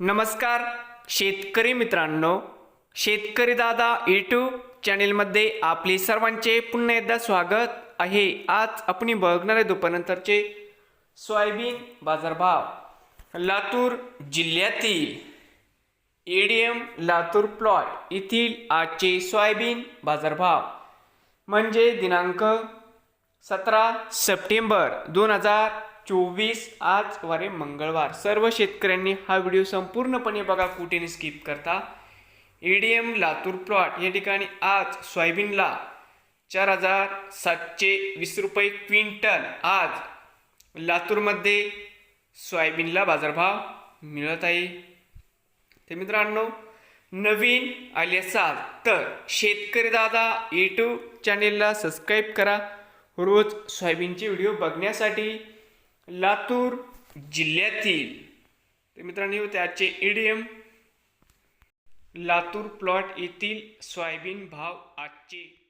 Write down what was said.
नमस्कार शेतकरी मित्रांनो. शेतकरी दादा यूट्यूब चॅनेलमध्ये आपले सर्वांचे पुन्हा एकदा स्वागत आहे. आज आपण बघणार आहे दुपारनंतरचे सोयाबीन बाजारभाव. लातूर जिल्ह्यातील एडीएम लातूर प्लॉट येथील आजचे सोयाबीन बाजारभाव. म्हणजे दिनांक सतरा सप्टेंबर दोन हजार चोवीस आज वारे मंगळवार. सर्व शेतकऱ्यांनी हा व्हिडिओ संपूर्णपणे बघा कुठेने स्किप करता. एडीएम लातूर प्लॉट या ठिकाणी आज सोयाबीनला चार हजार सातशे वीस रुपये क्विंटल आज लातूरमध्ये सोयाबीनला बाजारभाव मिळत आहे. तर मित्रांनो नवीन आले असाल तर शेतकरी दादा यूट्यूब चॅनेलला सबस्क्राईब करा. रोज सोयाबीनचे व्हिडिओ बघण्यासाठी लातूर जिल्ह्यातील. तर मित्रांनो त्याचे ईडीएम लातूर प्लॉट येथील सोयाबीन भाव आजचे